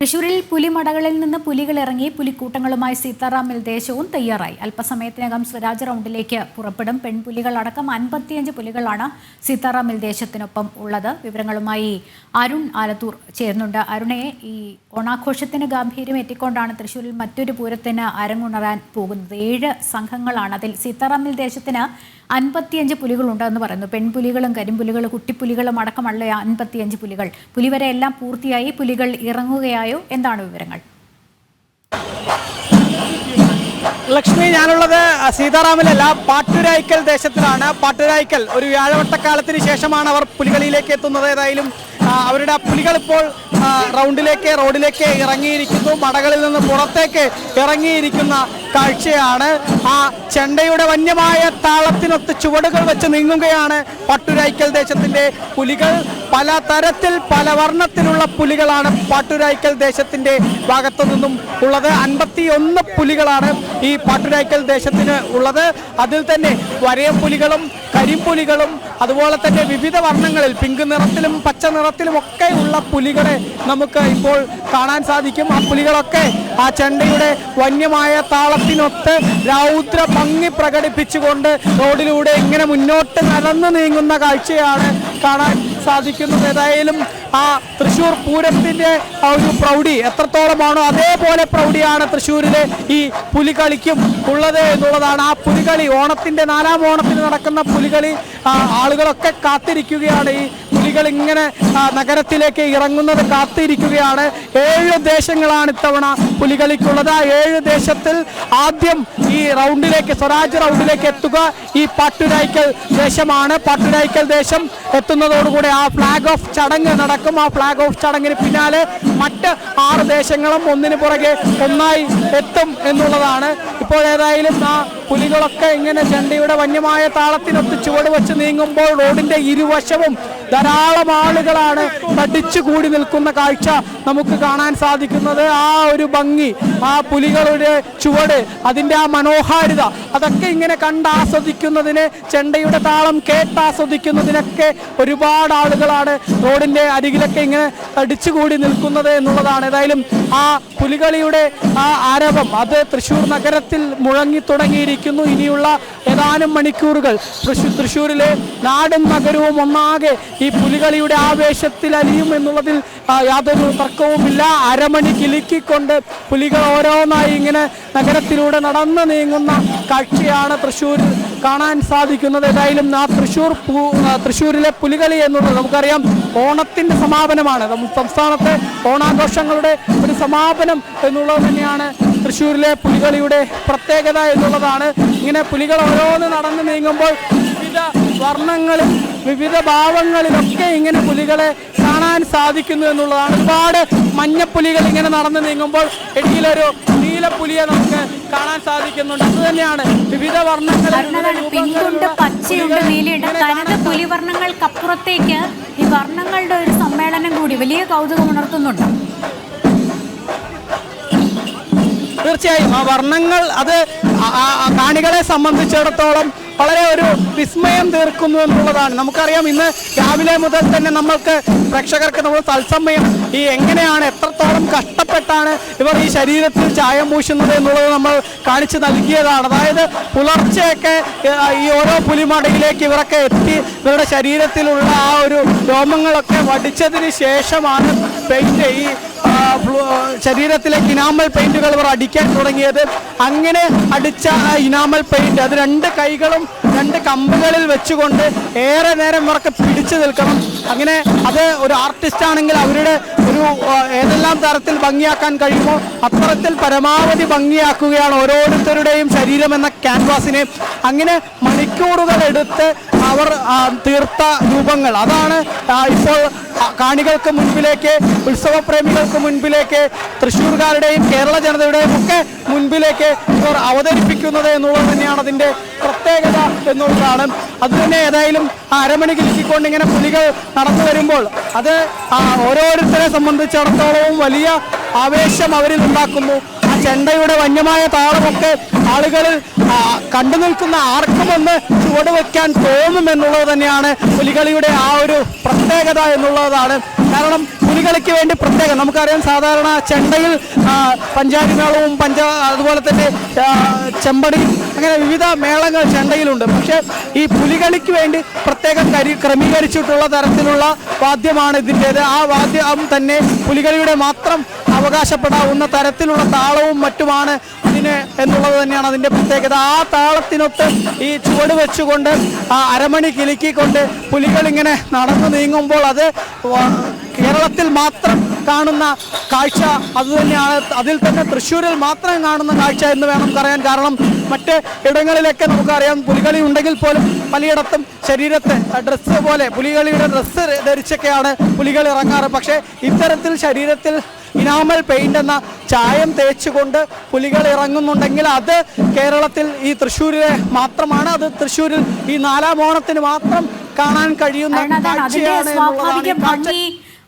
തൃശൂരിൽ പുലിമടകളിൽ നിന്ന് പുലികൾ ഇറങ്ങി പുലിക്കൂട്ടങ്ങളുമായി സീതാറാമിൽ ദേശവും തയ്യാറായി. അല്പസമയത്തിനകം സ്വരാജ് റൗണ്ടിലേക്ക് പുറപ്പെടും. പെൺപുലികൾ അടക്കം അൻപത്തിയഞ്ച് പുലികളാണ് സീതാറാമിൽ ദേശത്തിനൊപ്പം ഉള്ളത്. വിവരങ്ങളുമായി അരുൺ ആലത്തൂർ ചേരുന്നുണ്ട്. അരുണെ ഈ ഓണാഘോഷത്തിന് ഗാംഭീര്യം എത്തിക്കൊണ്ടാണ് തൃശൂരിൽ മറ്റൊരു പൂരത്തിന് അരങ്ങുണരാൻ പോകുന്നത്. ഏഴ് സംഘങ്ങളാണ് അതിൽ. സീതാറാമിൽ ദേശത്തിന് അൻപത്തിയഞ്ച് പുലികളുണ്ടെന്ന് പറയുന്നു. പെൺപുലികളും കരിമ്പുലികളും കുട്ടിപ്പുലികളും അടക്കമുള്ള അൻപത്തിയഞ്ച് പുലികൾ. പുലിവരെ എല്ലാം പൂർത്തിയായി പുലികൾ ഇറങ്ങുകയായോ? എന്താണ് വിവരങ്ങൾ? ലക്ഷ്മി ഞാനുള്ളത് സീതാറാമിലല്ല പാട്ടുരായ്ക്കൽ ദേശത്തിലാണ്. പാട്ടുരായ്ക്കൽ ഒരു വ്യാഴവട്ടക്കാലത്തിന് ശേഷമാണ് അവർ പുലികളിലേക്ക് എത്തുന്നത്. ഏതായാലും അവരുടെ പുലികൾ ഇപ്പോൾ റൗണ്ടിലേക്ക് റോഡിലേക്ക് ഇറങ്ങിയിരിക്കുന്നു. മടകളിൽ നിന്ന് പുറത്തേക്ക് ഇറങ്ങിയിരിക്കുന്ന കാഴ്ചയാണ്. ആ ചെണ്ടയുടെ വന്യമായ താളത്തിനൊത്ത് ചുവടുകൾ വെച്ച് നീങ്ങുകയാണ് പട്ടുരായ്ക്കൽ ദേശത്തിന്റെ പുലികൾ. പല തരത്തിൽ പല വർണത്തിലുള്ള പുലികളാണ് പാട്ടുരായ്ക്കൽ ദേശത്തിന്റെ ഭാഗത്തു നിന്നും ഉള്ളത്. അൻപത്തി ഒന്ന് പുലികളാണ് ഈ പാട്ടുരായ്ക്കൽ ദേശത്തിന് ഉള്ളത്. അതിൽ തന്നെ വരയപ്പുലികളും കരിമ്പുലികളും അതുപോലെ തന്നെ വിവിധ വർണങ്ങളിൽ പിങ്ക് നിറത്തിലും പച്ച നിറത്തിലും ഒക്കെ ഉള്ള പുലികളെ നമുക്ക് ഇപ്പോൾ കാണാൻ സാധിക്കും. ആ പുലികളൊക്കെ ആ ചെണ്ടയുടെ വന്യമായ താളത്തിനൊത്ത് രൗദ്ര ഭംഗി പ്രകടിപ്പിച്ചുകൊണ്ട് റോഡിലൂടെ ഇങ്ങനെ മുന്നോട്ട് നടന്നു നീങ്ങുന്ന കാഴ്ചയാണ് കാണാൻ സാധിക്കുന്നത്. ഏതായാലും ആ തൃശ്ശൂർ പൂരത്തിന്റെ ആ ഒരു പ്രൗഢി എത്രത്തോളമാണോ അതേപോലെ പ്രൗഢിയാണ് തൃശ്ശൂരിലെ ഈ പുലികളിക്കും ഉള്ളത് എന്നുള്ളതാണ്. ആ പുലികളി ഓണത്തിന്റെ നാലാം ഓണത്തിന് നടക്കുന്ന പുലികളി ആളുകളൊക്കെ കാത്തിരിക്കുകയാണ്. ഈ പുലികൾ ഇങ്ങനെ നഗരത്തിലേക്ക് ഇറങ്ങുന്നത് കാത്തിരിക്കുകയാണ്. ഏഴ് ദേശങ്ങളാണ് ഇത്തവണ പുലികളിക്കുള്ളത്. ആ ഏഴ് ദേശത്തിൽ ആദ്യം ഈ റൗണ്ടിലേക്ക് സ്വരാജ് റൗണ്ടിലേക്ക് എത്തുക. ഈ പാട്ടുരായ്ക്കൽ ദേശമാണ്. പാട്ടുരായ്ക്കൽ ദേശം എത്തുന്നതോടുകൂടി ആ ഫ്ലാഗ് ഓഫ് ചടങ്ങ് നടക്കും. ആ ഫ്ലാഗ് ഓഫ് ചടങ്ങിന് പിന്നാലെ മറ്റ് ആറ് ദേശങ്ങളും ഒന്നിന് പുറകെ ഒന്നായി എത്തും എന്നുള്ളതാണ്. ഇപ്പോൾ ഏതായാലും ആ പുലികളൊക്കെ ഇങ്ങനെ ചെണ്ടയുടെ വന്യമായ താളത്തിനൊത്ത് ചുവട് വെച്ച് നീങ്ങുമ്പോൾ റോഡിന്റെ ഇരുവശവും ധാരാളം ആളുകളാണ് തടിച്ചു കൂടി നിൽക്കുന്ന കാഴ്ച നമുക്ക് കാണാൻ സാധിക്കുന്നത്. ആ ഒരു ഭംഗി ആ പുലികളുടെ ചുവട് അതിന്റെ ആ മനോഹാരിത അതൊക്കെ ഇങ്ങനെ കണ്ടാസ്വദിക്കുന്നതിന് ചെണ്ടയുടെ താളം കേട്ടാസ്വദിക്കുന്നതിനൊക്കെ ഒരുപാട് ആളുകളാണ് റോഡിന്റെ അരികിലൊക്കെ ഇങ്ങനെ തടിച്ചുകൂടി നിൽക്കുന്നത് എന്നുള്ളതാണ്. ഏതായാലും ആ പുലികളിയുടെ ആ ആരവം അത് തൃശ്ശൂർ നഗരത്തിൽ മുഴങ്ങി തുടങ്ങിയിരിക്കുന്നു ഇനിയുള്ള ഏതാനും മണിക്കൂറുകൾ തൃശ്ശൂർ തൃശ്ശൂരിലെ നാടും നഗരവും ഒന്നാകെ ഈ പുലികളിയുടെ ആവേശത്തിൽ അലിയും എന്നുള്ളതിൽ യാതൊരു തർക്കവുമില്ല. അരമണി കിലുക്കിക്കൊണ്ട് പുലികൾ ഓരോന്നായി ഇങ്ങനെ നഗരത്തിലൂടെ നടന്നു നീങ്ങുന്ന കാഴ്ചയാണ് തൃശ്ശൂരിൽ കാണാൻ സാധിക്കുന്നത്. ഏതായാലും ആ തൃശ്ശൂർ തൃശ്ശൂരിലെ പുലികളി എന്നുള്ളത് നമുക്കറിയാം. ഓണത്തിന്റെ സമാപനമാണ്. സംസ്ഥാനത്തെ ഓണാഘോഷങ്ങളുടെ ഒരു സമാപനം എന്നുള്ളത് തന്നെയാണ് തൃശ്ശൂരിലെ പുലികളിയുടെ പ്രത്യേകത എന്നുള്ളതാണ്. ഇങ്ങനെ പുലികൾ ഓരോന്ന് നടന്നു നീങ്ങുമ്പോൾ വിവിധ വർണങ്ങളിൽ വിവിധ ഭാവങ്ങളിലൊക്കെ ഇങ്ങനെ പുലികളെ കാണാൻ സാധിക്കുന്നു എന്നുള്ളതാണ്. ഒരുപാട് മഞ്ഞപ്പുലികൾ ഇങ്ങനെ നടന്നു നീങ്ങുമ്പോൾ ഇടയിലൊരു നീലപ്പുലിയെ നമുക്ക് കാണാൻ സാധിക്കുന്നുണ്ട്. അത് തന്നെയാണ് വിവിധ വർണങ്ങൾ പിങ്കുണ്ട് പച്ചയുണ്ട് നീലയുണ്ട്. തനത് പുലിവർണങ്ങൾക്കപ്പുറത്തേക്ക് ഈ വർണങ്ങളുടെ ഒരു സമ്മേളനം കൂടി വലിയ കൗതുകം ഉണർത്തുന്നുണ്ട് തീർച്ചയായും ആ വർണങ്ങൾ അത് കാണികളെ സംബന്ധിച്ചിടത്തോളം വളരെ ഒരു വിസ്മയം തീർക്കുന്നു എന്നുള്ളതാണ്. നമുക്കറിയാം ഇന്ന് രാവിലെ മുതൽ തന്നെ നമ്മൾക്ക് പ്രേക്ഷകർക്ക് നമ്മൾ തത്സമയം ഈ എങ്ങനെയാണ് എത്രത്തോളം കഷ്ടപ്പെട്ടാണ് ഇവർ ഈ ശരീരത്തിൽ ചായം പൂശുന്നത് എന്നുള്ളത് നമ്മൾ കാണിച്ചു നൽകിയതാണ്. അതായത് പുലർച്ചെയൊക്കെ ഈ ഓരോ പുലിമടയിലേക്ക് ഇവരൊക്കെ എത്തി ഇവരുടെ ശരീരത്തിലുള്ള ആ ഒരു രോമങ്ങളൊക്കെ വടിച്ചതിന് ശേഷമാണ് പെയിന്റ് ഈ ശരീരത്തിലേക്ക് ഇനാമൽ പെയിന്റുകൾ ഇവർ അടിക്കാൻ തുടങ്ങിയത്. അങ്ങനെ അടിച്ച ആ ഇനാമൽ പെയിന്റ് അത് രണ്ട് കൈകളും രണ്ട് കമ്പുകളിൽ വെച്ചുകൊണ്ട് ഏറെ നേരം ഇവർക്ക് പിടിച്ചു നിൽക്കണം. അങ്ങനെ അത് ഒരു ആർട്ടിസ്റ്റ് ആണെങ്കിൽ അവരുടെ ഒരു ഏതെല്ലാം തരത്തിൽ ഭംഗിയാക്കാൻ കഴിയുമോ അത്തരത്തിൽ പരമാവധി ഭംഗിയാക്കുകയാണ് ഓരോരുത്തരുടെയും ശരീരം എന്ന ക്യാൻവാസിനെ അങ്ങനെ മണിക്കൂറുകൾ എടുത്ത് അവർ തീർത്ത രൂപങ്ങൾ. അതാണ് ഇപ്പോൾ കാണികൾക്ക് മുൻപിലേക്ക് ഉത്സവപ്രേമികൾക്ക് മുൻപിലേക്ക് തൃശ്ശൂർകാരുടെയും കേരള ജനതയുടെയും ഒക്കെ മുൻപിലേക്ക് ഇവർ അവതരിപ്പിക്കുന്നത് എന്നുള്ളത് തന്നെയാണ് അതിന്റെ പ്രത്യേകത എന്നുള്ളതാണ് അത് തന്നെ ഏതായാലും അരമണി കിലുക്കിക്കൊണ്ട് ഇങ്ങനെ പുലികൾ നടന്നു വരുമ്പോൾ അത് ഓരോരുത്തരെ സംബന്ധിച്ചിടത്തോളവും വലിയ ആവേശം അവരിൽ ഉണ്ടാക്കുന്നു. ചെണ്ടയുടെ വന്യമായ താളമൊക്കെ ആളുകൾ കണ്ടു നിൽക്കുന്ന ആർക്കും ഒന്ന് ചുവട് വെക്കാൻ തോന്നും എന്നുള്ളത് തന്നെയാണ് പുലികളിയുടെ ആ ഒരു പ്രത്യേകത എന്നുള്ളതാണ്. കാരണം പുലികളിക്ക് വേണ്ടി പ്രത്യേകം നമുക്കറിയാം സാധാരണ ചെണ്ടയിൽ പഞ്ചാരി മേളവും പഞ്ച അതുപോലെ തന്നെ ആ, ചെമ്പടിയും അങ്ങനെ വിവിധ മേളങ്ങൾ ചെണ്ടയിലുണ്ട്. പക്ഷേ ഈ പുലികളിക്ക് വേണ്ടി പ്രത്യേകം കരി ക്രമീകരിച്ചിട്ടുള്ള തരത്തിലുള്ള വാദ്യമാണ് ഇതിന്റേത്. ആ വാദ്യം തന്നെ പുലികളിയുടെ മാത്രം അവകാശപ്പെടാവുന്ന തരത്തിലുള്ള താളവും മറ്റുമാണ് ഇതിന് എന്നുള്ളത് തന്നെയാണ് അതിന്റെ പ്രത്യേകത. ആ താളത്തിനൊത്ത് ഈ ചുവട് വെച്ചുകൊണ്ട് ആ അരമണി കിലുക്കിക്കൊണ്ട് പുലികൾ ഇങ്ങനെ നടന്നു നീങ്ങുമ്പോൾ അത് കേരളത്തിൽ മാത്രം കാണുന്ന കാഴ്ച അതുതന്നെയാണ് അതിൽ തന്നെ തൃശ്ശൂരിൽ മാത്രം കാണുന്ന കാഴ്ച എന്ന് വേണം പറയാൻ കാരണം മറ്റ് ഇടങ്ങളിലൊക്കെ നമുക്കറിയാം. പുലികളി ഉണ്ടെങ്കിൽ പോലും പലയിടത്തും ശരീരത്തെ ഡ്രസ്സ് പോലെ പുലികളിയുടെ ഡ്രസ്സ് ധരിച്ചൊക്കെയാണ് പുലികൾ ഇറങ്ങാറ്. പക്ഷേ ഇത്തരത്തിൽ ശരീരത്തിൽ ഇനാമൽ പെയിന്റ് എന്ന ചായം തേച്ചുകൊണ്ട് പുലികൾ ഇറങ്ങുന്നുണ്ടെങ്കിൽ അത് കേരളത്തിൽ ഈ തൃശ്ശൂരിലെ മാത്രമാണ്. അത് തൃശ്ശൂരിൽ ഈ നാലാം ഓണത്തിന് മാത്രം കാണാൻ കഴിയുന്ന കാഴ്ചയാണ് എന്നുള്ളതാണ്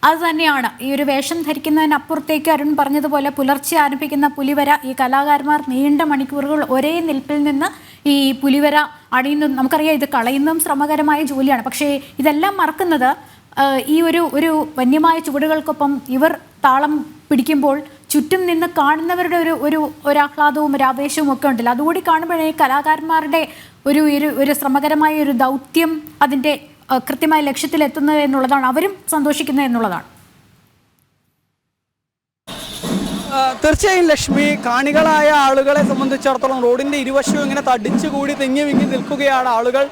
അത് തന്നെയാണ് ഈ ഒരു വേഷം ധരിക്കുന്നതിനപ്പുറത്തേക്ക് അരുൺ പറഞ്ഞതുപോലെ പുലർച്ചെ ആരംഭിക്കുന്ന പുലിവര ഈ കലാകാരന്മാർ നീണ്ട മണിക്കൂറുകൾ ഒരേ നിൽപ്പിൽ നിന്ന് ഈ പുലിവര അണിയുന്നു. നമുക്കറിയാം ഇത് കളയുന്നതും ശ്രമകരമായ ജോലിയാണ്. പക്ഷേ ഇതെല്ലാം മറക്കുന്നത് ഈ ഒരു ഒരു വന്യമായ ചുവടുകൾക്കൊപ്പം ഇവർ താളം പിടിക്കുമ്പോൾ ചുറ്റും നിന്ന് കാണുന്നവരുടെ ഒരു ഒരു ഒരാഹ്ലാദവും ഒരു ആവേശവും ഒക്കെ ഉണ്ടല്ലോ. അതുകൂടി കാണുമ്പോഴേ കലാകാരന്മാരുടെ ഒരു ഒരു ശ്രമകരമായ ഒരു ദൗത്യം അതിന്റെ കൃത്യമായ ലക്ഷ്യത്തിലെത്തുന്നത് എന്നുള്ളതാണ് അവരും സന്തോഷിക്കുന്നത് എന്നുള്ളതാണ്. തീർച്ചയായും ലക്ഷ്മി കാണികളായ ആളുകളെ സംബന്ധിച്ചിടത്തോളം റോഡിന്റെ ഇരുവശവും ഇങ്ങനെ തടിച്ചുകൂടി തെങ്ങി വിങ്ങി നിൽക്കുകയാണ് ആളുകൾ.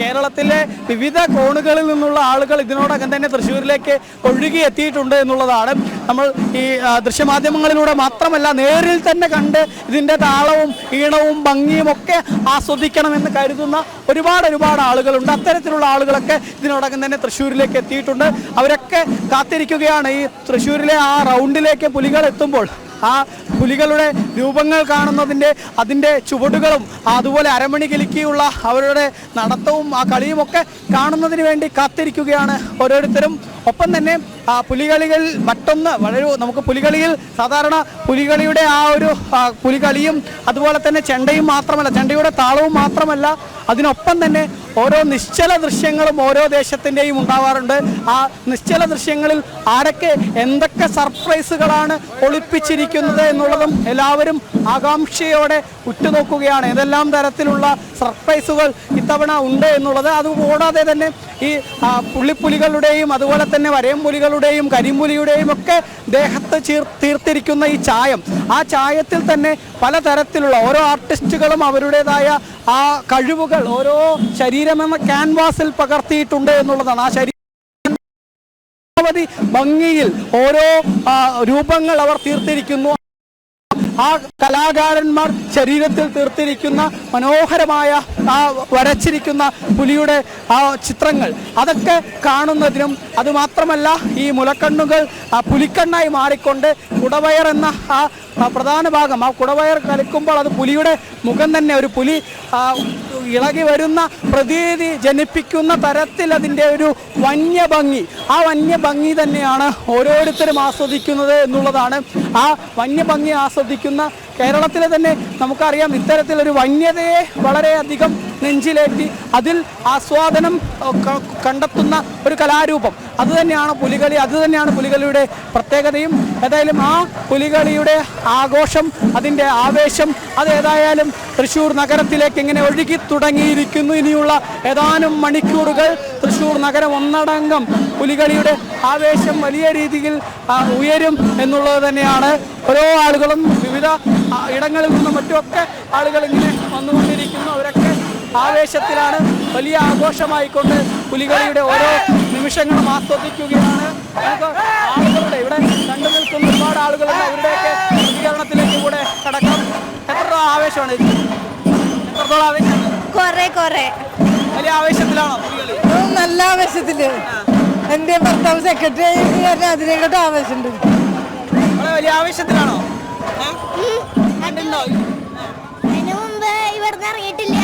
കേരളത്തിലെ വിവിധ കോണുകളിൽ നിന്നുള്ള ആളുകൾ ഇതിനോടകം തന്നെ തൃശ്ശൂരിലേക്ക് ഒഴുകി എത്തിയിട്ടുണ്ട് എന്നുള്ളതാണ്. നമ്മൾ ഈ ദൃശ്യമാധ്യമങ്ങളിലൂടെ മാത്രമല്ല നേരിൽ തന്നെ കണ്ട് ഇതിന്റെ താളവും ഈണവും ഭംഗിയും ഒക്കെ ആസ്വദിക്കണമെന്ന് കരുതുന്ന ഒരുപാട് ഒരുപാട് ആളുകളുണ്ട്. അത്തരത്തിലുള്ള ആളുകളൊക്കെ ഇതിനോടകം തന്നെ തൃശ്ശൂരിലേക്ക് എത്തിയിട്ടുണ്ട്. അവരൊക്കെ കാത്തിരിക്കുകയാണ്. ഈ തൃശ്ശൂരിലെ ആ റൗണ്ടിലേക്ക് പുലികൾ എത്തുമ്പോൾ ആ പുലികളുടെ രൂപങ്ങൾ കാണുന്നതിന്റെ അതിന്റെ ചുവടുകളും അതുപോലെ അരമണി കിലുക്കിയുള്ള അവരുടെ നടത്തവും ആ കളിയുമൊക്കെ കാണുന്നതിന് വേണ്ടി കാത്തിരിക്കുകയാണ് ഓരോരുത്തരും. ഒപ്പം തന്നെ പുലികളികൾ മറ്റൊന്ന് വളരെ നമുക്ക് പുലികളിയിൽ സാധാരണ പുലികളിയുടെ ആ ഒരു പുലികളിയും അതുപോലെ തന്നെ ചെണ്ടയും മാത്രമല്ല ചെണ്ടയുടെ താളവും മാത്രമല്ല അതിനൊപ്പം തന്നെ ഓരോ നിശ്ചല ദൃശ്യങ്ങളും ഓരോ ദേശത്തിന്റെയും ഉണ്ടാവാറുണ്ട്. ആ നിശ്ചല ദൃശ്യങ്ങളിൽ ആരൊക്കെ എന്തൊക്കെ സർപ്രൈസുകളാണ് ഒളിപ്പിച്ചിരിക്കുന്നത് എന്നുള്ളതും എല്ലാവരും ആകാംക്ഷയോടെ ഉറ്റുനോക്കുകയാണ്. ഏതെല്ലാം തരത്തിലുള്ള സർപ്രൈസുകൾ ഇത്തവണ ഉണ്ട് എന്നുള്ളത് അതുകൂടാതെ തന്നെ ഈ പുള്ളിപ്പുലികളുടെയും അതുപോലെ തന്നെ വരയമ്പുലികളുടെയും കരിമ്പുലിയുടെയും ഒക്കെ ദേഹത്ത് ചീർ തീർത്തിരിക്കുന്ന ഈ ചായം ആ ചായത്തിൽ തന്നെ പലതരത്തിലുള്ള ഓരോ ആർട്ടിസ്റ്റുകളും അവരുടേതായ ആ കഴിവുകൾ ഓരോ ശരീരമെന്ന ക്യാൻവാസിൽ പകർത്തിയിട്ടുണ്ട് എന്നുള്ളതാണ്. ആ ശരീരം ഭംഗിയിൽ ഓരോ രൂപങ്ങൾ അവർ തീർത്തിരിക്കുന്നു. ആ കലാകാരന്മാർ ശരീരത്തിൽ തീർത്തിരിക്കുന്ന മനോഹരമായ ആ വരച്ചിരിക്കുന്ന പുലിയുടെ ആ ചിത്രങ്ങൾ. അതൊക്കെ കാണുന്നതിനും അതുമാത്രമല്ല ഈ മുലക്കണ്ണുകൾ ആ പുലിക്കണ്ണായി മാറിക്കൊണ്ട് കുടവയർ എന്ന ആ പ്രധാന ഭാഗം ആ കുടവയർ കളിക്കുമ്പോൾ അത് പുലിയുടെ മുഖം തന്നെ ഒരു പുലി ഇളകി വരുന്ന പ്രതീതി ജനിപ്പിക്കുന്ന തരത്തിൽ അതിന്റെ ഒരു വന്യഭംഗി. ആ വന്യഭംഗി തന്നെയാണ് ഓരോരുത്തരും ആസ്വദിക്കുന്നത് എന്നുള്ളതാണ്. ആ വന്യഭംഗി ആസ്വദിക്കുന്ന കേരളത്തിലെ തന്നെ നമുക്കറിയാം ഇത്തരത്തിലൊരു വന്യതയെ വളരെയധികം നെഞ്ചിലേറ്റി അതിൽ ആസ്വാദനം കണ്ടെത്തുന്ന ഒരു കലാരൂപം. അത് തന്നെയാണ് പുലികളി അത് തന്നെയാണ് പുലികളിയുടെ പ്രത്യേകതയും. ഏതായാലും ആ പുലികളിയുടെ ആഘോഷം അതിന്റെ ആവേശം അത് ഏതായാലും തൃശ്ശൂർ നഗരത്തിലേക്ക് ഇങ്ങനെ ഒഴുകി തുടങ്ങിയിരിക്കുന്നു. ഇനിയുള്ള ഏതാനും മണിക്കൂറുകൾ തൃശ്ശൂർ നഗരം ഒന്നടങ്കം പുലികളിയുടെ ആവേശം വലിയ രീതിയിൽ ഉയരും എന്നുള്ളത് തന്നെയാണ്. ഓരോ ആളുകളും വിവിധ ഇടങ്ങളിൽ നിന്നും മറ്റുമൊക്കെ ആളുകൾ ഇങ്ങനെ വന്നുകൊണ്ടിരിക്കുന്നു. അവരൊക്കെ ആവേശത്തിലാണ് വലിയ ആഘോഷമായിക്കൊണ്ട് പുലികളിയുടെ ഓരോ നിമിഷങ്ങളും ആസ്വദിക്കുകയാണ്. ആളുകളുടെ ഇവിടെ കണ്ടു നിൽക്കുന്ന ഒരുപാട് ആളുകളുണ്ട്. അവരുടെയൊക്കെ എത്ര ആവേശമാണ്? എത്രത്തോളം ആവേശം? കൊറേ കൊറേ. വലിയ ആവേശത്തിലാണോ നല്ല ആവേശത്തിൽ. എന്റെ ഭർത്താവ് സെക്രട്ടറി അതിനെക്കാട്ടും ആവേശമുണ്ട്. വലിയ ആവേശത്തിലാണോ? അതിന് മുമ്പ് ഇവിടുന്ന് ഇറങ്ങിയിട്ടില്ല.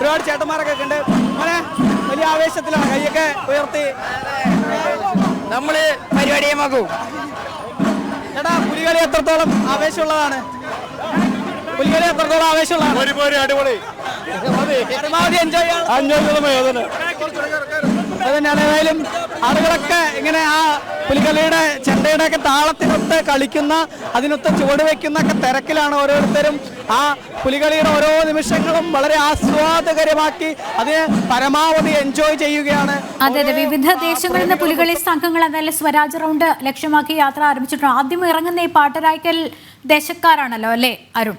ഒരുപാട് ചേട്ടന്മാരൊക്കെ ഉണ്ട്. മോനെ വലിയ ആവേശത്തിലാണ് കൈയൊക്കെ ഉയർത്തി. നമ്മൾ പരിപാടിയമാക്കും എടാ പുലികളി എത്രത്തോളം ആവേശമുള്ളതാണ്? പുലികളി എത്രത്തോളം ആവേശമുള്ളതാണ്? അടിപൊളി. പരമാവധി എൻജോയ് ചെയ്യാൻ അത് തന്നെയാണ്. ഏതായാലും ആളുകളൊക്കെ ഇങ്ങനെ ആ പുലികളിയുടെ ചെണ്ടയുടെ ഒക്കെ താളത്തിനൊത്ത് കളിക്കുന്ന അതിനൊത്ത് ചുവട് വെക്കുന്ന ഒക്കെ തിരക്കിലാണ് ഓരോരുത്തരും. ആ പുലികളിയുടെ ഓരോ നിമിഷങ്ങളും വളരെ ആസ്വാദകരമാക്കി അതിനെ പരമാവധി എൻജോയ് ചെയ്യുകയാണ്. അതെ അതെ. വിവിധ ദേശങ്ങളിൽ നിന്ന് പുലികളി സംഘങ്ങൾ എന്തായാലും സ്വരാജ് റൗണ്ട് ലക്ഷ്യമാക്കി യാത്ര ആരംഭിച്ചിട്ടുണ്ട്. ആദ്യം ഇറങ്ങുന്ന ഈ പാട്ടരായ്ക്കൽ ദേശക്കാരാണല്ലോ അല്ലേ അരുൺ?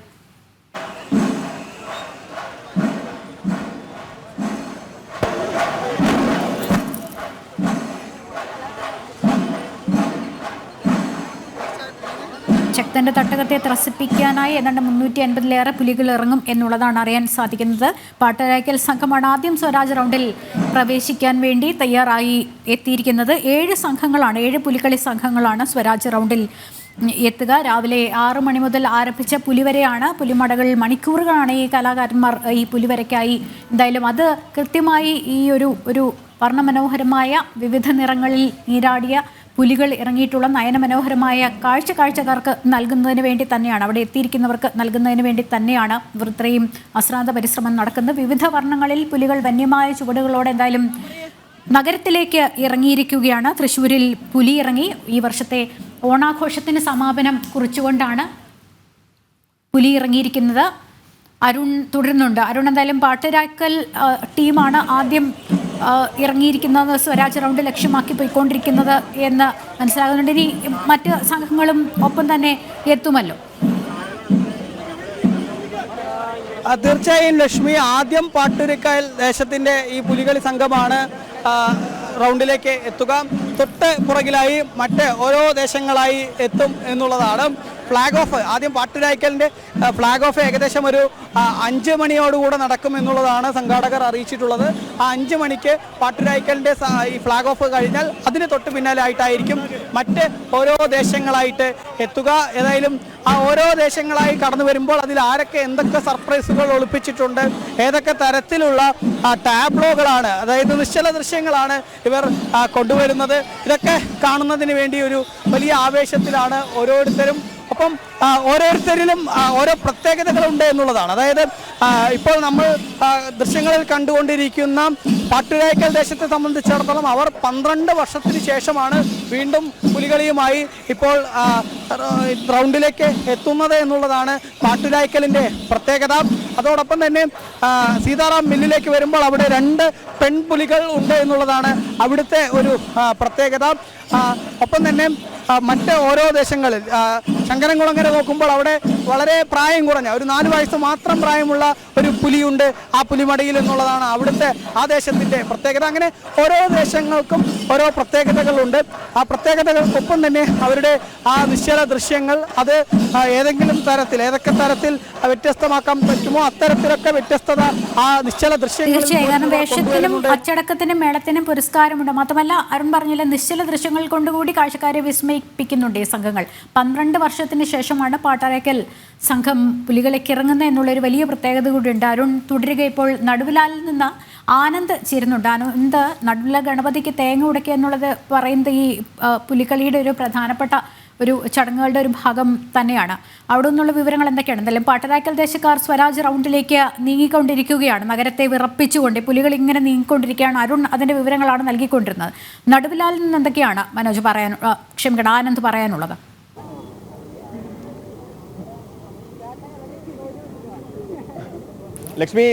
ശക്തന്റെ തട്ടകത്തെ ത്രസിപ്പിക്കാനായി ഏതാണ്ട് മുന്നൂറ്റി അൻപതിലേറെ പുലികൾ ഇറങ്ങും എന്നുള്ളതാണ് അറിയാൻ സാധിക്കുന്നത്. പാട്ടരായ്ക്കൽ സംഘമാണ് ആദ്യം സ്വരാജ് റൗണ്ടിൽ പ്രവേശിക്കാൻ വേണ്ടി തയ്യാറായി എത്തിയിരിക്കുന്നത്. ഏഴ് സംഘങ്ങളാണ് ഏഴ് പുലികളി സംഘങ്ങളാണ് സ്വരാജ് റൗണ്ടിൽ എത്തുക. രാവിലെ ആറു മണി മുതൽ ആരംഭിച്ച പുലിവരെയാണ് പുലിമടകൾ മണിക്കൂറുകളാണ് ഈ കലാകാരന്മാർ ഈ പുലിവരയ്ക്കായി എന്തായാലും അത് കൃത്യമായി ഈ ഒരു ഒരു വർണമനോഹരമായ വിവിധ നിറങ്ങളിൽ നീരാടിയ പുലികൾ ഇറങ്ങിയിട്ടുള്ള നയനമനോഹരമായ കാഴ്ച കാഴ്ചക്കാർക്ക് നൽകുന്നതിന് വേണ്ടി തന്നെയാണ് അവിടെ എത്തിയിരിക്കുന്നവർക്ക് നൽകുന്നതിന് വേണ്ടി തന്നെയാണ് ഇവർ അശ്രാന്ത പരിശ്രമം നടക്കുന്നത്. വിവിധ വർണങ്ങളിൽ പുലികൾ വന്യമായ ചുവടുകളോടെ എന്തായാലും നഗരത്തിലേക്ക് ഇറങ്ങിയിരിക്കുകയാണ്. തൃശ്ശൂരിൽ പുലി ഇറങ്ങി. ഈ വർഷത്തെ ഓണാഘോഷത്തിന് സമാപനം കുറിച്ചുകൊണ്ടാണ് പുലി ഇറങ്ങിയിരിക്കുന്നത്. അരുൺ തുടരുന്നുണ്ട്. അരുൺ എന്തായാലും പാട്ടരാക്കൽ ടീമാണ് ആദ്യം ഇറങ്ങിയിരിക്കുന്നത് സ്വരാജ് റൗണ്ട് ലക്ഷ്യമാക്കി പോയിക്കൊണ്ടിരിക്കുന്നത് എന്ന് മനസ്സിലാകുന്നുണ്ട്. ഇനി മറ്റ് സംഘങ്ങളും ഒപ്പം തന്നെ എത്തുമല്ലോ. തീർച്ചയായും ലക്ഷ്മി ആദ്യം പാട്ടുരിക്കയൽ ദേശത്തിന്റെ ഈ പുലികളി സംഘമാണ് റൗണ്ടിലേക്ക് എത്തുക. തൊട്ട് പുറകിലായി മറ്റ് ഓരോ ദേശങ്ങളായി എത്തും എന്നുള്ളതാണ്. ഫ്ലാഗ് ഓഫ് ആദ്യം പാട്ടുരായ്ക്കലിന്റെ ആ, ഫ്ലാഗ് ഓഫ് ഏകദേശം ഒരു അഞ്ച് മണിയോടുകൂടെ നടക്കും എന്നുള്ളതാണ് സംഘാടകർ അറിയിച്ചിട്ടുള്ളത്. ആ അഞ്ച് മണിക്ക് പാട്ടുരായ്ക്കലിന്റെ സ- ഈ ഫ്ലാഗ് ഓഫ് കഴിഞ്ഞാൽ അതിന് തൊട്ട് പിന്നാലായിട്ടായിരിക്കും മറ്റ് ഓരോ ദേശങ്ങളായിട്ട് എത്തുക. ഏതായാലും ആ ഓരോ ദേശങ്ങളായി കടന്നു വരുമ്പോൾ അതിൽ ആരൊക്കെ എന്തൊക്കെ സർപ്രൈസുകൾ ഒളിപ്പിച്ചിട്ടുണ്ട് ഏതൊക്കെ തരത്തിലുള്ള ടാബ്ലോകളാണ് അതായത് നിശ്ചല ദൃശ്യങ്ങളാണ് ഇവർ കൊണ്ടുവരുന്നത്. ഇതൊക്കെ കാണുന്നതിന് വേണ്ടി ഒരു വലിയ ആവേശത്തിലാണ് ഓരോരുത്തരും ഒപ്പം ആ, ഓരോരുത്തരിലും ഓരോ പ്രത്യേകതകളുണ്ട് എന്നുള്ളതാണ്. അതായത് ഇപ്പോൾ നമ്മൾ ദൃശ്യങ്ങളിൽ കണ്ടുകൊണ്ടിരിക്കുന്ന പാട്ടുരായ്ക്കൽ ദേശത്തെ സംബന്ധിച്ചിടത്തോളം അവർ പന്ത്രണ്ട് വർഷത്തിന് ശേഷമാണ് വീണ്ടും പുലികളിയുമായി ഇപ്പോൾ റൗണ്ടിലേക്ക് എത്തുന്നത് എന്നുള്ളതാണ് പാട്ടുരായ്ക്കലിന്റെ പ്രത്യേകത. അതോടൊപ്പം തന്നെ സീതാറാം മില്ലിലേക്ക് വരുമ്പോൾ അവിടെ രണ്ട് പെൺപുലികൾ ഉണ്ട് എന്നുള്ളതാണ് അവിടുത്തെ ഒരു പ്രത്യേകത. ഒപ്പം തന്നെ മറ്റ് ഓരോ ദേശങ്ങളിൽ ശങ്കരൻകുളങ്ങര നോക്കുമ്പോൾ അവിടെ വളരെ പ്രായം കുറഞ്ഞ ഒരു നാല് വയസ്സ് മാത്രം പ്രായമുള്ള ഒരു പുലിയുണ്ട് ആ പുലിമടയിൽ എന്നുള്ളതാണ് അവിടുത്തെ ആ ദേശത്തിന്റെ പ്രത്യേകത. അങ്ങനെ ഓരോ ദേശങ്ങൾക്കും ഓരോ പ്രത്യേകതകളുണ്ട്. ആ പ്രത്യേകതകൾക്കൊപ്പം തന്നെ അവരുടെ ആ നിശ്ചല ദൃശ്യങ്ങൾ അത് ഏതെങ്കിലും തരത്തിൽ ഏതൊക്കെ തരത്തിൽ വ്യത്യസ്തമാക്കാൻ പറ്റുമോ അത്തരത്തിലൊക്കെ വ്യത്യസ്തത ആ നിശ്ചല ദൃശ്യങ്ങൾ തീർച്ചയായും. കാരണം വേഷത്തിനും. അച്ചടക്കത്തിനും മേളത്തിനും പുരസ്കാരമുണ്ട്. മാത്രമല്ല അരുൺ പറഞ്ഞില്ല നിശ്ചല ദൃശ്യങ്ങൾ കൊണ്ടുകൂടി കാഴ്ചക്കാരെ വിസ്മയിപ്പിക്കുന്നുണ്ട് ഈ സംഘങ്ങൾ. പന്ത്രണ്ട് വർഷത്തിന് ശേഷമാണ് പാട്ടാരക്കൽ സംഘം പുലികളേക്ക് ഇറങ്ങുന്നത് എന്നുള്ളൊരു വലിയ പ്രത്യേകത കൂടിയുണ്ട്. അരുൺ തുടരുക ഇപ്പോൾ നടുവിലാലിൽ നിന്ന് ആനന്ദ് ചേരുന്നുണ്ട്. ആനന്ദ് നടുവില ഗണപതിക്ക് തേങ്ങ ഉടയ്ക്കുക എന്നുള്ളത് പറയുന്നത് ഈ പുലിക്കളിയുടെ ഒരു പ്രധാനപ്പെട്ട ഒരു ചടങ്ങുകളുടെ ഒരു ഭാഗം തന്നെയാണ്. അവിടെ നിന്നുള്ള വിവരങ്ങൾ എന്തൊക്കെയാണ്? എന്തായാലും പാട്ടരാക്കൽ ദേശക്കാർ സ്വരാജ് റൗണ്ടിലേക്ക് നീങ്ങിക്കൊണ്ടിരിക്കുകയാണ്. നഗരത്തെ വിറപ്പിച്ചുകൊണ്ട് പുലികൾ ഇങ്ങനെ നീങ്ങിക്കൊണ്ടിരിക്കുകയാണ്. അരുൺ അതിന്റെ വിവരങ്ങളാണ് നൽകിക്കൊണ്ടിരുന്നത്. നടുവിലാലിൽ നിന്ന് എന്തൊക്കെയാണ് മനോജ് പറയാൻ ക്ഷമിക്കണം ആനന്ദ് പറയാനുള്ളത്? ലക്ഷ്മി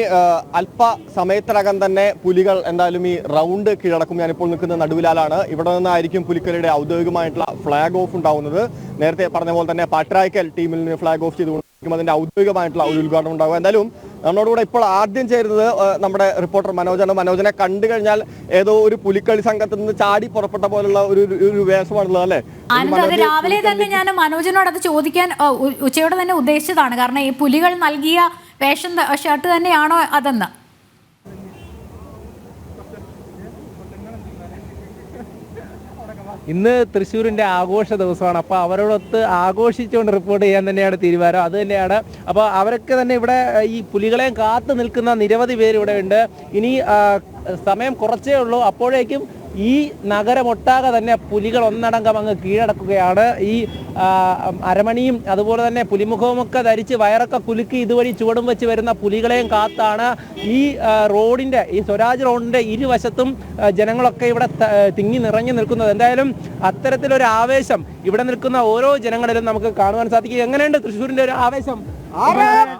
അല്പ സമയത്തിനകം തന്നെ പുലികൾ എന്തായാലും ഈ റൗണ്ട് കീഴടക്കും. ഞാനിപ്പോൾ നിൽക്കുന്ന നടുവിലാലാണ്. ഇവിടെ നിന്നായിരിക്കും പുലിക്കളിയുടെ ഔദ്യോഗികമായിട്ടുള്ള ഫ്ളാഗ് ഓഫ് ഉണ്ടാവുന്നത്. നേരത്തെ പറഞ്ഞ പോലെ തന്നെ പാട്രായ്ക്കൽ ടീമിൽ നിന്ന് ഫ്ളാഗ് ഓഫ് ചെയ്തുകൊണ്ടിരിക്കും. അതിന്റെ ഔദ്യോഗികമായിട്ടുള്ള ഒരു ഉദ്ഘാടനം ഉണ്ടാകും എന്തായാലും നമ്മളോടുകൂടെ ഇപ്പോൾ ആദ്യം ചേരുന്നത് നമ്മുടെ റിപ്പോർട്ടർ മനോജാണ്. മനോജനെ കണ്ടു കഴിഞ്ഞാൽ ഏതോ ഒരു പുലിക്കളി സംഘത്തിൽ നിന്ന് ചാടി പുറപ്പെട്ട പോലുള്ള ഒരു ഒരു- വേഷമാണുള്ളത് അല്ലേ? അത് രാവിലെ തന്നെ ഞാൻ മനോജിനോട് അത് ചോദിക്കാൻ ഉച്ചയോടെ തന്നെ ഉദ്ദേശിച്ചതാണ്. കാരണം ഈ പുലികൾ നൽകിയ ത- ഷർട്ട് തന്നെയാണോ അതെന്ന്? ഇന്ന് തൃശ്ശൂരിന്റെ ആഘോഷ ദിവസമാണ്. അപ്പോൾ അവരോടൊത്ത് ആഘോഷിച്ചുകൊണ്ട് റിപ്പോർട്ട് ചെയ്യാൻ തന്നെയാണ് തീരുമാനം. അത് തന്നെയാണ്. അപ്പോൾ അവരൊക്കെ തന്നെ ഇവിടെ ഈ പുലികളെയും കാത്തു നിൽക്കുന്ന നിരവധി പേര് ഇവിടെ ഉണ്ട്. ഇനി സമയം കുറച്ചേ ഉള്ളൂ. അപ്പോഴേക്കും ഈ നഗരമൊട്ടാകെ തന്നെ പുലികൾ ഒന്നടങ്കം അങ്ങ് കീഴടക്കുകയാണ്. ഈ അരമണിയും അതുപോലെ തന്നെ പുലിമുഖവുമൊക്കെ ധരിച്ച് വയറൊക്കെ കുലുക്കി ഇതുവഴി ചുവടും വെച്ച് വരുന്ന പുലികളെയും കാത്താണ് ഈ റോഡിന്റെ റോഡിന്റെ ഈ സ്വരാജ് റോഡിന്റെ ഇരുവശത്തും ജനങ്ങളൊക്കെ ഇവിടെ തിങ്ങി നിറഞ്ഞു നിൽക്കുന്നത്. എന്തായാലും അത്തരത്തിലൊരു ആവേശം ഇവിടെ നിൽക്കുന്ന ഓരോ ജനങ്ങളിലും നമുക്ക് കാണുവാൻ സാധിക്കും. എങ്ങനെയുണ്ട് തൃശ്ശൂരിന്റെ ഒരു ആവേശം? അതായത്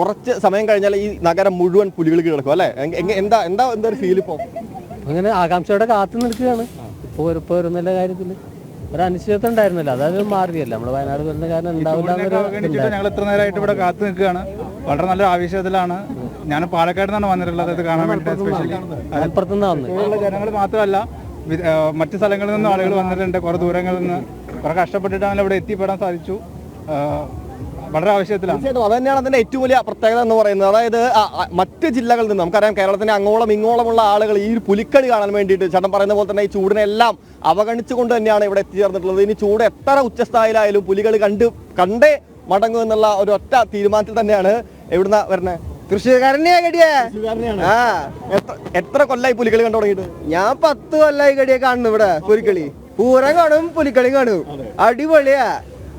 കുറച്ച് സമയം കഴിഞ്ഞാൽ ഈ നഗരം മുഴുവൻ പുലികൾ കിടക്കും അല്ലേ? എന്താ എന്താ എന്താ ഒരു ഫീൽ ഇപ്പോ? അങ്ങനെ ആകാംക്ഷയോടെ കാത്തു നിൽക്കുകയാണ്. ഇപ്പോൾ ഇപ്പോൾ വരുന്നതിന്റെ കാര്യത്തിൽ ഒരു അനിശ്ചിതത്വം ഉണ്ടായിരുന്നില്ല അതായത് മാറിയല്ല? നമ്മുടെ വയനാട് വരുന്ന കാരണം ഉണ്ടാവില്ല ഞങ്ങൾ ഇത്ര നേരമായിട്ട് ഇവിടെ കാത്തു നിൽക്കുകയാണ്. വളരെ നല്ല ആവേശത്തിലാണ്. ഞാൻ പാലക്കാട് നിന്നാണ് വന്നിട്ടുള്ളത് ഇത് കാണാൻ വേണ്ടി സ്പെഷ്യലി ജനങ്ങൾ മാത്രമല്ല മറ്റു സ്ഥലങ്ങളിൽ നിന്നും ആളുകൾ വന്നിട്ടുണ്ട് കുറെ ദൂരങ്ങളിൽ നിന്ന്. കുറെ കഷ്ടപ്പെട്ടിട്ടാണ് ഇവിടെ എത്തിപ്പെടാൻ സാധിച്ചു. വളരെ ആവശ്യത്തിലാണ്. തീർച്ചയായിട്ടും അത് തന്നെയാണ് അതിന്റെ ഏറ്റവും വലിയ പ്രത്യേകത എന്ന് പറയുന്നത്. അതായത് മറ്റ് ജില്ലകളിൽ നിന്ന് നമുക്കറിയാം കേരളത്തിന്റെ അങ്ങോളം ഇങ്ങോളമുള്ള ആളുകൾ ഈ ഒരു പുലിക്കളി കാണാൻ വേണ്ടിയിട്ട് ചേട്ടൻ പറയുന്ന പോലെ തന്നെ ഈ ചൂടിനെല്ലാം അവഗണിച്ചുകൊണ്ട് തന്നെയാണ് ഇവിടെ എത്തിച്ചേർന്നിട്ടുള്ളത്. ഇനി ചൂട് എത്ര ഉച്ചസ്ഥായിലായാലും പുലികൾ കണ്ട് കണ്ടേ മടങ്ങും എന്നുള്ള ഒരു ഒറ്റ തീരുമാനത്തിൽ തന്നെയാണ് എവിടുന്ന വരുന്നത് കൃഷിക്കാരനെയാ കടിയേ ആ. എത്ര എത്ര കൊല്ലായി പുലികളി കണ്ടു തുടങ്ങിയിട്ട്? ഞാൻ പത്ത് കൊല്ലായി കടിയെ കാണുന്നു ഇവിടെ പുലിക്കളി. പൂരം കാണും പുലിക്കളി കാണും. അടിപൊളിയാ.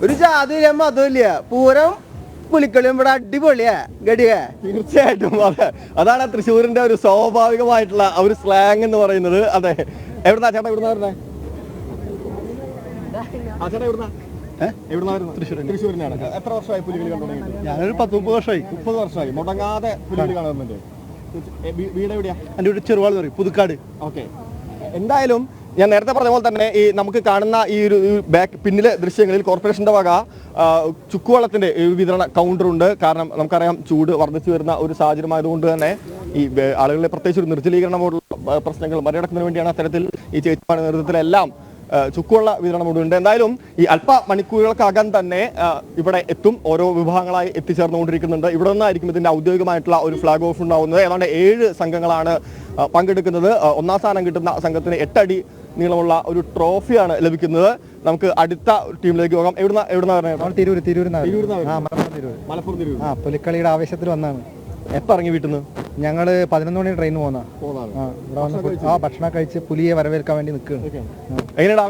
ഒരു ജാതിയില്ല മതമില്ല പൂരം പുലിക്കളിയും ഇവിടെ അടിപൊളിയാ. ഗടിയെ തീർച്ചയായിട്ടും അതെ. അതാണ് തൃശ്ശൂരിന്റെ ഒരു സ്വാഭാവികമായിട്ടുള്ള ആ ഒരു സ്ലാങ് എന്ന് പറയുന്നത്. അതെ. എവിടുന്നാ ചേട്ടാ എവിടുന്നാ വരുന്നേ? ആ ചേട്ടാ എവിടുന്നാ എവിടുന്നാ വരുന്നത്? തൃശ്ശൂർ തൃശ്ശൂരിനാണ് എത്ര വർഷമായി പുലികളി കണ്ടു തുടങ്ങിയിട്ട്? ഞാനൊരു പത്ത് മുപ്പത് വർഷമായി. മുപ്പത് വർഷമായി. മുടങ്ങാതെ പുലികളി കാണുന്നുണ്ട്. വീട് എവിടെയാ എന്റെ വീട് ചെറുവാൾ പറയും പുതുക്കാട്. ഓക്കെ. എന്തായാലും ഞാൻ നേരത്തെ പറഞ്ഞ പോലെ തന്നെ ഈ നമുക്ക് കാണുന്ന ഈ ഒരു ബാക്ക് പിന്നിലെ ദൃശ്യങ്ങളിൽ കോർപ്പറേഷന്റെ വക ചുക്കുവെള്ളത്തിന്റെ വിതരണ കൗണ്ടർ ഉണ്ട്. കാരണം നമുക്കറിയാം ചൂട് വർദ്ധിച്ചു വരുന്ന ഒരു സാഹചര്യമായതുകൊണ്ട് തന്നെ ഈ ആളുകളെ പ്രത്യേകിച്ച് ഒരു നിർജലീകരണം പോലുള്ള പ്രശ്നങ്ങൾ മറികടക്കുന്നതിന് വേണ്ടിയാണ് അത്തരത്തിൽ ഈ ചേച്ചിമാരുടെ നേതൃത്വത്തിലെല്ലാം ചുക്കുവെള്ള വിതരണം ഉണ്ട് എന്തായാലും ഈ അല്പ മണിക്കൂറുകൾക്കകം തന്നെ ഇവിടെ എത്തും. ഓരോ വിഭാഗങ്ങളായി എത്തിച്ചേർന്നുകൊണ്ടിരിക്കുന്നുണ്ട്. ഇവിടെ നിന്നായിരിക്കും ഇതിന്റെ ഔദ്യോഗികമായിട്ടുള്ള ഒരു ഫ്ലാഗ് ഓഫ് ഉണ്ടാവുന്നത്. ഏതാണ്ട് ഏഴ് സംഘങ്ങളാണ് പങ്കെടുക്കുന്നത്. ഒന്നാം സ്ഥാനം കിട്ടുന്ന സംഘത്തിന് എട്ടടി നീളമുള്ള ഒരു ട്രോഫിയാണ് ലഭിക്കുന്നത്. നമുക്ക് അടുത്ത ടീമിലേക്ക് പോകാം. എവിടുന്ന എവിടുന്ന നമ്മൾ തിരൂർ തിരൂർ മലപ്പുറം തിരൂർ ആ പുലിക്കളിയുടെ ആവേശത്തിൽ വന്നാണ്. എപ്പോ ഇറങ്ങി വീട്ടിൽ നിന്ന് ഞങ്ങൾ പതിനൊന്ന് മണി ട്രെയിൻ പോകുന്ന ആ ഇവിടെ വന്ന് ആ ഭക്ഷണം കഴിച്ച് പുലിയെ വരവേൽക്കാൻ വേണ്ടി നിൽക്കുകയാണ് എങ്ങനെയാണ്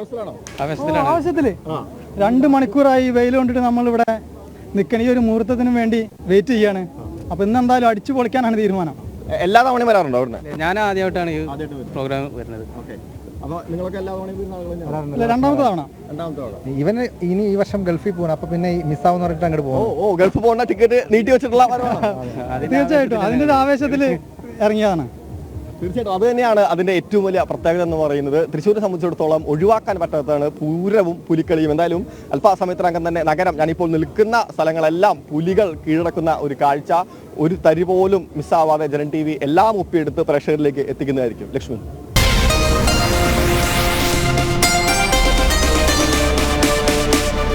ആവശ്യത്തിൽ രണ്ട് മണിക്കൂറായി വെയിൽ കൊണ്ടിട്ട് നമ്മൾ ഇവിടെ നിൽക്കണ ഈ ഒരു മുഹൂർത്തത്തിന് വേണ്ടി വെയിറ്റ് ചെയ്യാണ്. അപ്പൊ ഇന്ന് എന്തായാലും അടിച്ചു പൊളിക്കാനാണ് തീരുമാനം. എല്ലാ തവണയും വരാറുണ്ടോ ഞാൻ ആദ്യമായിട്ടാണ് ഈ പ്രോഗ്രാം വരുന്നത്. ഓക്കെ അപ്പൊ നിങ്ങളൊക്കെ എല്ലാ തവണയും അല്ല, രണ്ടാമത്തെ തവണ. രണ്ടാമത്തെ തവണ. ഇവന് ഇനി ഈ വർഷം ഗൾഫിൽ പോകണം അപ്പൊ പിന്നെ മിസ്സാവെന്ന് പറഞ്ഞിട്ട് അങ്ങോട്ട് പോകും ഓ ഗൾഫ് പോകുന്ന ടിക്കറ്റ് നീട്ടി വെച്ചിട്ടുള്ള? തീർച്ചയായിട്ടും. അതിന്റെ ഒരു ആവേശത്തിൽ ഇറങ്ങിയതാണ്. തീർച്ചയായിട്ടും. അത് തന്നെയാണ് അതിന്റെ ഏറ്റവും വലിയ പ്രത്യേകത എന്ന് പറയുന്നത്. തൃശ്ശൂരെ സംബന്ധിച്ചിടത്തോളം ഒഴിവാക്കാൻ പറ്റാത്തതാണ് പൂരവും പുലിക്കളിയും. എന്തായാലും അല്പസമയത്തിനകം തന്നെ നഗരം ഞാനിപ്പോൾ നിൽക്കുന്ന സ്ഥലങ്ങളെല്ലാം പുലികൾ കീഴടക്കുന്ന ഒരു കാഴ്ച. ഒരു തരി പോലും മിസ്സാവാതെ ജനൻ ടി വി എല്ലാം ഒപ്പിയെടുത്ത് പ്രേക്ഷകരിലേക്ക് എത്തിക്കുന്നതായിരിക്കും. ലക്ഷ്മി.